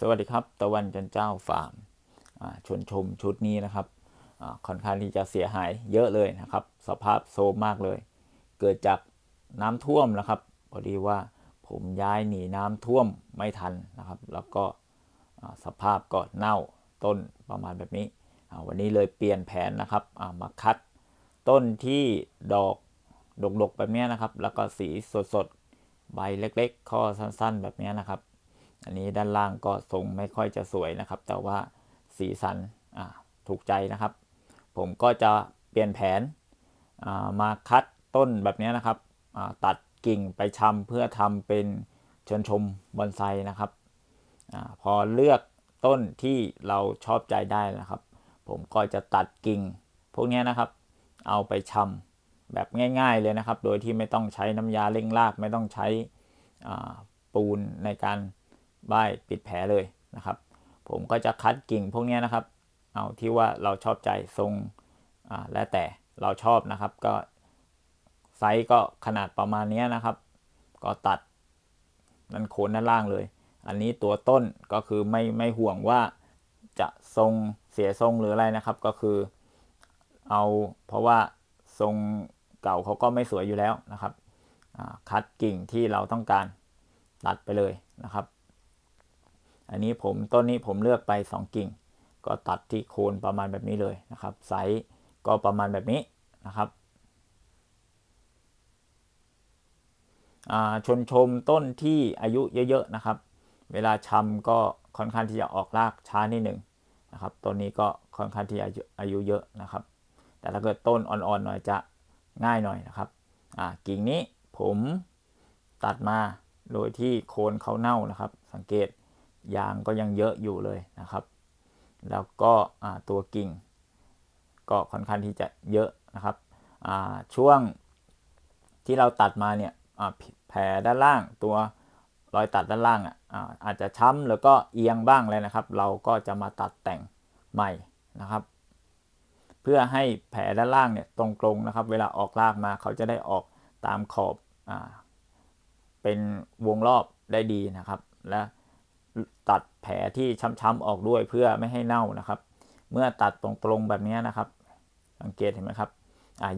สวัสดีครับ ตะวันจันเจ้าฟาร์มชวนชมชุดนี้นะครับค่อนข้างที่จะเสียหายเยอะเลยนะครับ สภาพโซมมากเลย เกิดจากน้ำท่วมนะครับพอดีว่าผมย้ายหนีน้ำท่วมไม่ทันนะครับ แล้วก็สภาพก็เน่าต้นประมาณแบบนี้วันนี้เลยเปลี่ยนแผนนะครับามาคัดต้นที่ดอกดกๆแบบนี้นะครับ แล้วก็สีสดๆใบเล็ก ๆ ข้อสั้นๆ แบบนี้นะครับ อันนี้ด้านล่างก็ทรงไม่ค่อยจะสวยนะครับ แต่ว่าสีสันถูกใจนะครับ ผมก็จะเปลี่ยนแผนามาคัดต้นแบบนี้นะครับตัดกิ่งไปชำเพื่อทำเป็นเชนชมบอนไซนะครับอพอเลือกต้นที่เราชอบใจได้นะครับ ผมก็จะตัดกิ่งพวกนี้นะครับ เอาไปชำแบบง่าย ๆเลยนะครับ โดยที่ไม่ต้องใช้น้ำยาเร่งรากไม่ต้องใช้ปูนในการ บายปิดแผลเลยนะครับ ผมก็จะคัดกิ่งพวกนี้นะครับ เอาที่ว่าเราชอบใจทรงแล้วแต่เราชอบนะครับ ก็ไซส์ก็ขนาดประมาณนี้นะครับ ก็ตัดนันโคนด้านล่างเลย อันนี้ตัวต้นก็คือไม่ไม่ห่วงว่าจะทรงเสียทรงหรืออะไรนะครับ ก็คือเอาเพราะว่าทรงเก่าเขาก็ไม่สวยอยู่แล้วนะครับคัดกิ่งที่เราต้องการตัดไปเลยนะครับ อันนี้ผมต้นนี้ผมเลือกไป 2 กิ่ง ก็ตัดที่โคนประมาณแบบนี้เลยนะครับ ไซส์ก็ประมาณแบบนี้นะครับอ่าชนชมต้นที่อายุเยอะๆนะครับ เวลาชำก็ค่อนข้างที่จะออกรากช้านิดหนึ่งนะครับต้นนี้ก็ค่อนข้างที่อายุอายุเยอะนะครับ แต่ถ้าเกิดต้นอ่อนๆหน่อยจะง่ายหน่อยนะครับอ่ากิ่งนี้ผมตัดมาโดยที่โคนเขาเน่านะครับ สังเกต ยางก็ยังเยอะอยู่เลยนะครับ แล้วก็ตัวกิ่ง ก็ค่อนข้างที่จะเยอะนะครับช่วงที่เราตัดมาเนี่ยแผลด้านล่างตัวรอยตัดด้านล่างอะอาจจะช้ำแล้วก็เอียงบ้างเลยนะครับ เราก็จะมาตัดแต่งใหม่นะครับ เพื่อให้แผลด้านล่างเนี่ยตรงๆนะครับ เวลาออกรากมาเขาจะได้ออกตามขอบอเป็นวงรอบได้ดีนะครับ และ ตัดแผลที่ช้ำๆออกด้วยเพื่อไม่ให้เน่านะครับ เมื่อตัดตรงๆแบบนี้นะครับสังเกตเห็นไหมครับ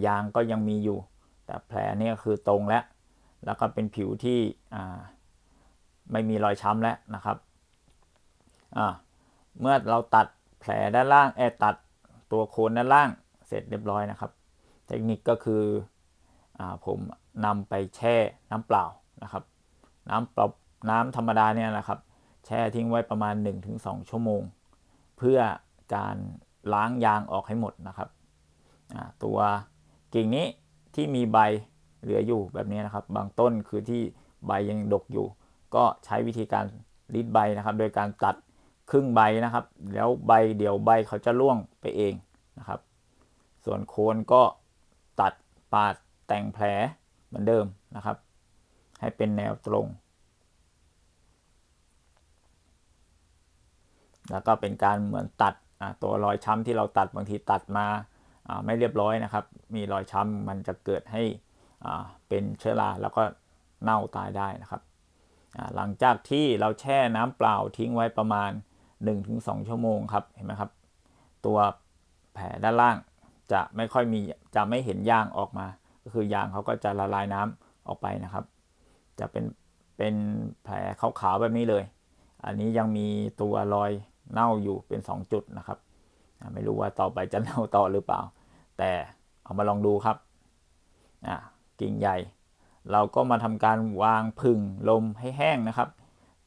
ยางก็ยังมีอยู่ แต่แผลนี่คือตรงแล้ว แล้วก็เป็นผิวที่ไม่มีรอยช้ำแล้วนะครับเมื่อเราตัดแผลด้านล่างแอตัดตัวโคนด้านล่างเสร็จเรียบร้อยนะครับ เทคนิคก็คืออผมนำไปแช่น้ำเปล่านะครับ น้ำเปล่าน้ำธรรมดาเนี่ยนะครับ แช่ทิ้งไว้ประมาณ 1-2 ชั่วโมง เพื่อการล้างยางออกให้หมดนะครับตัวกิ่งนี้ที่มีใบเหลืออยู่แบบนี้นะครับ บางต้นคือที่ใบยังดกอยู่ ก็ใช้วิธีการรีดใบนะครับ โดยการตัดครึ่งใบนะครับ แล้วใบเดี๋ยวใบเขาจะร่วงไปเองนะครับ ส่วนโคนก็ตัดปาดแต่งแผลเหมือนเดิมนะครับ ให้เป็นแนวตรง แล้วก็เป็นการเหมือนตัดตัวรอยช้ำที่เราตัดบางทีตัดมาไม่เรียบร้อยนะครับ มีรอยช้ำมันจะเกิดให้เป็นเชื้อราแล้วก็เน่าตายได้นะครับ หลังจากที่เราแช่น้ำเปล่าทิ้งไว้ประมาณ 1-2 ชั่วโมงครับเห็นไหมครับ ตัวแผลด้านล่างจะไม่ค่อยมีจะไม่เห็นยางออกมา ก็คือยางเขาก็จะละลายน้ำออกไปนะครับ จะเป็นเป็นแผลขาวๆแบบนี้เลย อันนี้ยังมีตัวรอย เน่าอยู่เป็น 2 จุดนะครับ ไม่รู้ว่าต่อไปจะเน่าต่อหรือเปล่า แต่เอามาลองดูครับกิ่งใหญ่ เราก็มาทำการวางพึ่งลมให้แห้งนะครับ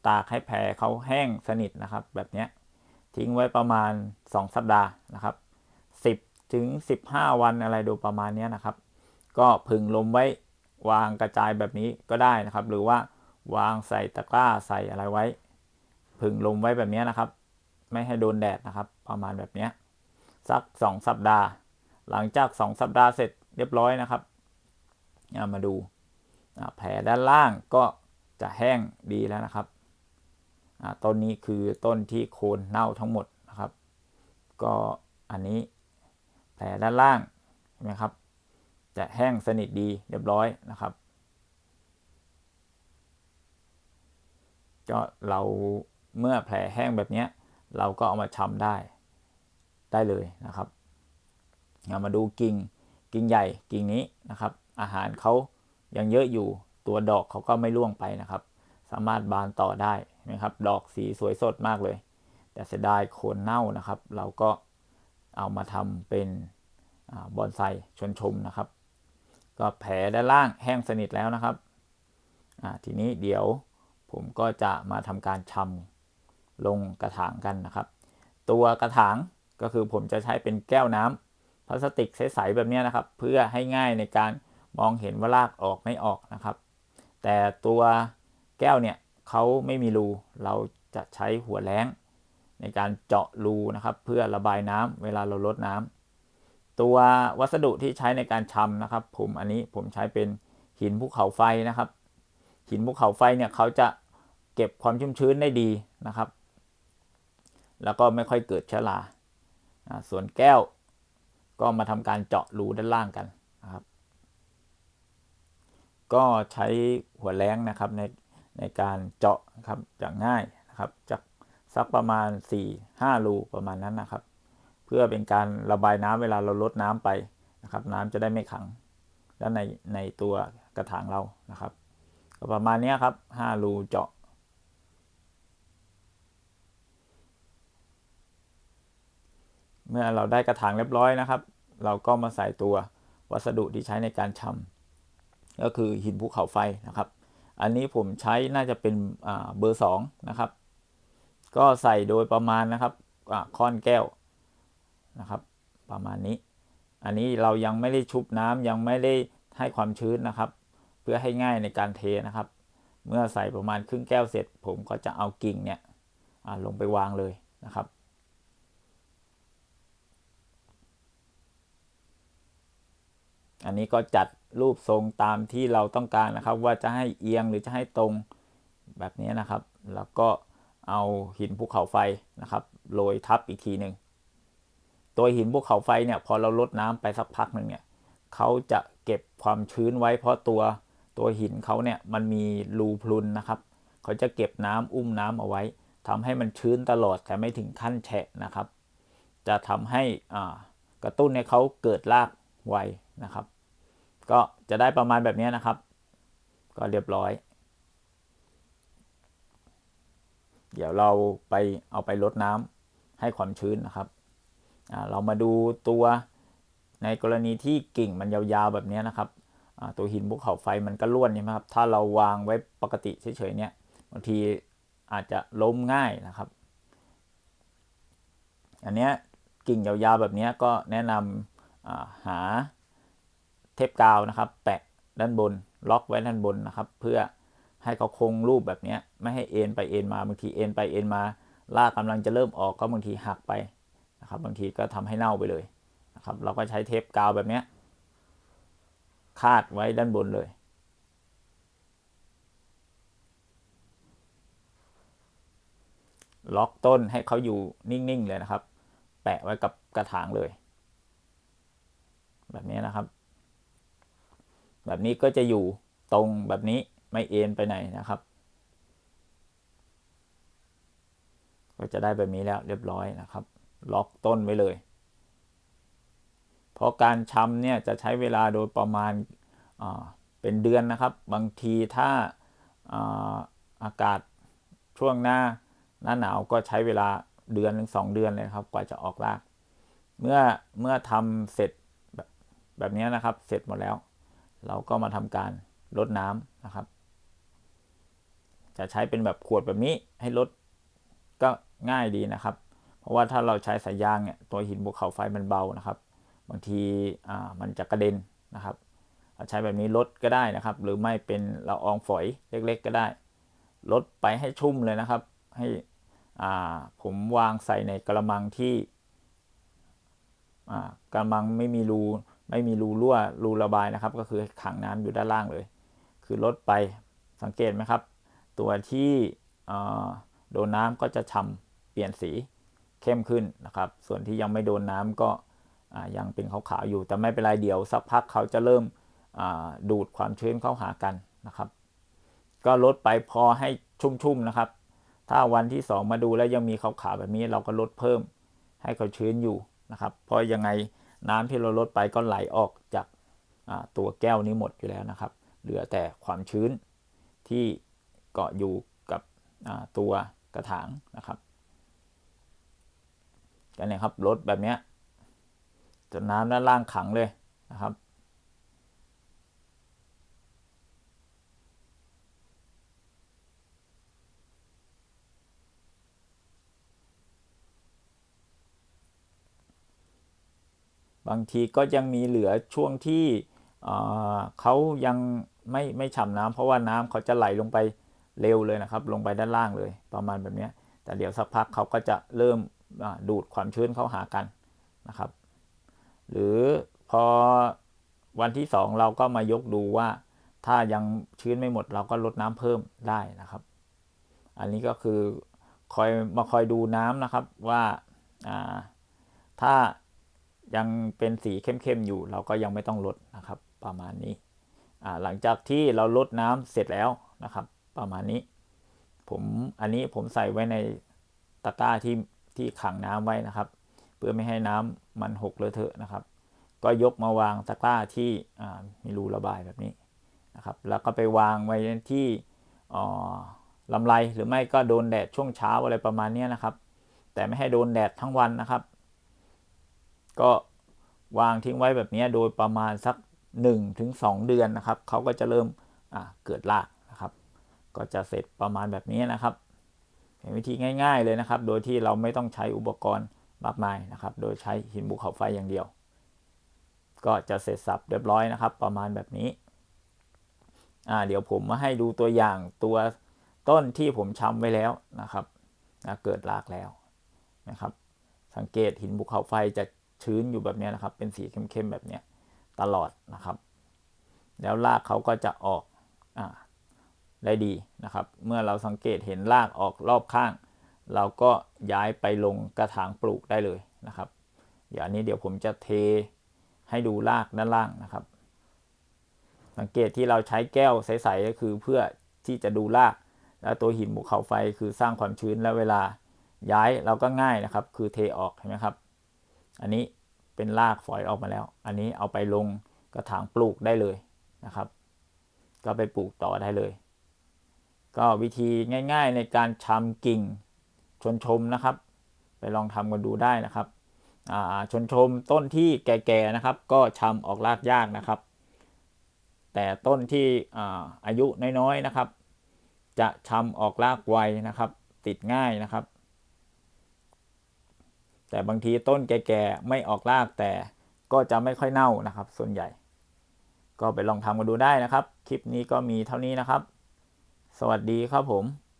ตากให้แผลเขาแห้งสนิทนะครับ แบบนี้ทิ้งไว้ประมาณ 2 สัปดาห์นะครับ 10 ถึง 15 วันอะไรดูประมาณนี้นะครับ ก็พึ่งลมไว้วางกระจายแบบนี้ก็ได้นะครับ หรือว่าวางใส่ตะกร้าใส่อะไรไว้ พึ่งลมไว้แบบนี้นะครับ ไม่ให้โดนแดดนะครับ ประมาณแบบนี้สัก 2 สัปดาห์ หลังจาก 2 สัปดาห์เสร็จเรียบร้อยนะครับมาดูแผลด้านล่างก็จะแห้งดีแล้วนะครับต้นนี้คือต้นที่โคนเน่าทั้งหมดนะครับ ก็อันนี้แผลด้านล่างเห็นไหมครับ จะแห้งสนิทดีเรียบร้อยนะครับก็เราเมื่อแผลแห้งแบบนี้ เราก็เอามาชำได้ได้เลยนะครับเอามาดูกิ่งกิ่งใหญ่กิ่งนี้นะครับ อาหารเขายังเยอะอยู่ตัวดอกเขาก็ไม่ร่วงไปนะครับ สามารถบานต่อได้นะครับ ดอกสีสวยสดมากเลย แต่เสียดายโคนเน่านะครับ เราก็เอามาทำเป็นบอนไซชนชมนะครับ ก็แผลด้านล่างแห้งสนิทแล้วนะครับทีนี้เดี๋ยวผมก็จะมาทำการชำ ลงกระถางกันนะครับ ตัวกระถางก็คือผมจะใช้เป็นแก้วน้ำพลาสติกใสๆแบบนี้นะครับ เพื่อให้ง่ายในการมองเห็นว่ารากออกไม่ออกนะครับ แต่ตัวแก้วเนี่ยเขาไม่มีรูเราจะใช้หัวแรงในการเจาะรูนะครับ เพื่อระบายน้ำเวลาเราลดน้ำตัววัสดุที่ใช้ในการชำนะครับ ผมอันนี้ผมใช้เป็นหินภูเขาไฟนะครับ หินภูเขาไฟเนี่ยเขาจะเก็บความชุ่มชื้นได้ดีนะครับ แล้วก็ไม่ค่อยเกิดเชื้อราส่วนแก้วก็มาทำการเจาะรูด้านล่างกันนะครับ ก็ใช้หัวแรงนะครับในในการเจาะครับจะง่ายนะครับจากสักประมาณ 4-5 รูประมาณนั้นนะครับ เพื่อเป็นการระบายน้ำเวลาเราลดน้ำไปนะครับ น้ำจะได้ไม่ขังด้านในในตัวกระถางเรานะครับก็ประมาณนี้ครับ 5 รูเจาะ เมื่อเราได้กระถางเรียบร้อยนะครับ เราก็มาใส่ตัววัสดุที่ใช้ในการชำก็คือหินภูเขาไฟนะครับ อันนี้ผมใช้น่าจะเป็นเบอร์สองนะครับ ก็ใส่โดยประมาณนะครับค้อนแก้วนะครับ ประมาณนี้ อันนี้เรายังไม่ได้ชุบน้ำยังไม่ได้ให้ความชื้นนะครับ เพื่อให้ง่ายในการเทนะครับ เมื่อใส่ประมาณครึ่งแก้วเสร็จ ผมก็จะเอากิ่งเนี่ยลงไปวางเลยนะครับ อันนี้ก็จัดรูปทรงตามที่เราต้องการนะครับ ว่าจะให้เอียงหรือจะให้ตรงแบบนี้นะครับ แล้วก็เอาหินภูเขาไฟนะครับโรยทับอีกทีหนึ่งตัวหินภูเขาไฟเนี่ยพอเราลดน้ำไปสักพักหนึ่งเนี่ยเขาจะเก็บความชื้นไว้เพราะตัวตัวหินเขาเนี่ยมันมีรูพรุนนะครับเขาจะเก็บน้ำอุ้มน้ำเอาไว้ทำให้มันชื้นตลอดแต่ไม่ถึงขั้นแฉะนะครับ จะทำให้กระตุ้นให้เขาเกิดรากไว นะครับ ก็จะได้ประมาณแบบนี้นะครับ ก็เรียบร้อย เดี๋ยวเราไปเอาไปลดน้ำให้ความชื้นนะครับ เรามาดูตัวในกรณีที่กิ่งมันยาวๆแบบนี้นะครับ ตัวหินภูเขาไฟมันก็ล้วนใช่ไหมครับ ถ้าเราวางไว้ปกติเฉยๆเนี่ยบางทีอาจจะล้มง่ายนะครับ อันนี้กิ่งยาวๆแบบนี้ก็แนะนำหา เทปกาวนะครับ แปะด้านบน ล็อกไว้ด้านบนนะครับ เพื่อให้เขาคงรูปแบบนี้ไม่ให้เอ็นไปเอ็นมาบางทีเอ็นไปเอ็นมาลากกำลังจะเริ่มออกก็บางทีหักไปนะครับ บางทีก็ทำให้เน่าไปเลยนะครับ เราก็ใช้เทปกาวแบบนี้คาดไว้ด้านบนเลยล็อกต้นให้เขาอยู่นิ่ง ๆ เลยนะครับ แปะไว้กับกระถางเลย แบบนี้นะครับ แบบนี้ก็จะอยู่ตรงแบบนี้ไม่เอ็นไปไหนนะครับ ก็จะได้แบบนี้แล้วเรียบร้อยนะครับ ล็อกต้นไว้เลย เพราะการชำเนี่ยจะใช้เวลาโดยประมาณเป็นเดือนนะครับ บางทีถ้าอาอากาศช่วงหน้าหน้าหนาวก็ใช้เวลาเดือนหนึ่งสองเดือนเลยครับ กว่าจะออกราก เมื่อเมื่อทำเสร็จแบบแบบนี้นะครับ เสร็จหมดแล้ว เราก็มาทำการลดน้ำนะครับ จะใช้เป็นแบบขวดแบบนี้ให้ลดก็ง่ายดีนะครับ เพราะว่าถ้าเราใช้สายยางเนี่ยตัวหินภูเขาไฟมันเบานะครับ บางทีอ่ามันจะกระเด็นนะครับใช้แบบนี้ลดก็ได้นะครับ หรือไม่เป็นเราอองฝอยเล็กๆ ก็ได้ ลดไปให้ชุ่มเลยนะครับ ให้อ่าผมวางใส่ในกระมังที่อ่ากระมังไม่มีรู ไม่มีรูรั่วรูระบายนะครับ ก็คือขังน้ำอยู่ด้านล่างเลย คือลดไปสังเกตไหมครับ ตัวที่โดนน้ำก็จะช่ำเปลี่ยนสีเข้มขึ้นนะครับ ส่วนที่ยังไม่โดนน้ำก็ยังเป็นขาวๆอยู่ แต่ไม่เป็นไรเดี๋ยวสักพักเขาจะเริ่มดูดความชื้นเข้าหากันนะครับ ก็ลดไปพอให้ชุ่มๆนะครับ ถ้าวันที่สองมาดูแล้วยังมีขาวๆแบบนี้เราก็ลดเพิ่มให้เขาชื้นอยู่นะครับ เพราะยังไง น้ำที่เราลดไปก็ไหลออกจากตัวแก้วนี้หมดอยู่แล้วนะครับ เหลือแต่ความชื้นที่เกาะอยู่กับตัวกระถางนะครับกันเนี่ยครับลดแบบนี้จนน้ำด้านล่างขังเลยนะครับ บางทีก็ยังมีเหลือช่วงที่เเขายังไม่ไม่ฉ่ำน้ำเพราะว่าน้ำเขาจะไหลลงไปเร็วเลยนะครับ ลงไปด้านล่างเลยประมาณแบบนี้แต่เดี๋ยวสักพักเขาก็จะเริ่มดูดความชื้นเข้าหากันนะครับ หรือพอวันที่สองเราก็มายกดูว่า ถ้ายังชื้นไม่หมดเราก็ลดน้ำเพิ่มได้นะครับ อันนี้ก็คือคอยมาคอยดูน้ำนะครับว่าอ่าถ้า ยังเป็นสีเข้มๆอยู่ เราก็ยังไม่ต้องลดนะครับ ประมาณนี้หลังจากที่เราลดน้ำเสร็จแล้วนะครับ ประมาณนี้ ผมอันนี้ผมใส่ไว้ในตะกร้าที่ที่ขังน้ำไว้นะครับ เพื่อไม่ให้น้ำมันหกเลอะเทอะนะครับ ก็ยกมาวางตะกร้าที่มีรูระบายแบบนี้นะครับ แล้วก็ไปวางไว้ที่ลำไรหรือไม่ก็โดนแดดช่วงเช้าอะไรประมาณนี้นะครับ แต่ไม่ให้โดนแดดทั้งวันนะครับ ก็วางทิ้งไว้แบบนี้โดยประมาณสัก1ถึง2เดือนนะครับเขาก็จะเริ่มเกิดรากนะครับ ก็จะเสร็จประมาณแบบนี้นะครับเป็นวิธีง่าย ๆเลยนะครับ โดยที่เราไม่ต้องใช้อุปกรณ์มากมายนะครับ โดยใช้หินภูเขาไฟอย่างเดียว ก็จะเสร็จสับเรียบร้อยนะครับ ประมาณแบบนี้เดี๋ยวผมมาให้ดูตัวอย่างตัวต้นที่ผมชำไว้แล้วนะครับเกิดรากแล้วนะครับ สังเกตหินภูเขาไฟจะ ชื้นอยู่แบบนี้นะครับ เป็นสีเข้มๆแบบนี้ตลอดนะครับ แล้วรากเขาก็จะออกอได้ดีนะครับ เมื่อเราสังเกตเห็นรากออกรอบข้าง เราก็ย้ายไปลงกระถางปลูกได้เลยนะครับ เดี๋ยวอันนี้เดี๋ยวผมจะเทให้ดูรากด้านล่างนะครับ สังเกตที่เราใช้แก้วใสๆก็คือเพื่อที่จะดูราก แล้วตัวหินภูเขาไฟคือสร้างความชื้นแล้วเวลาย้ายเราก็ง่ายนะครับ คือเทออกเห็นไหมครับ อันนี้เป็นรากฝอยออกมาแล้ว อันนี้เอาไปลงกระถางปลูกได้เลยนะครับ ก็ไปปลูกต่อได้เลย ก็วิธีง่าย ๆ ในการชำกิ่งชนชมนะครับ ไปลองทำกันดูได้นะครับชนชมต้นที่แก่ๆนะครับ ก็ชำออกรากยากนะครับ แต่ต้นที่อายุน้อยๆนะครับ จะชำออกรากไวนะครับ ติดง่ายนะครับ แต่บางทีต้นแก่ๆไม่ออกรากแต่ก็จะไม่ค่อยเน่านะครับ ส่วนใหญ่ ก็ไปลองทำกันดูได้นะครับ คลิปนี้ก็มีเท่านี้นะครับ สวัสดีครับผม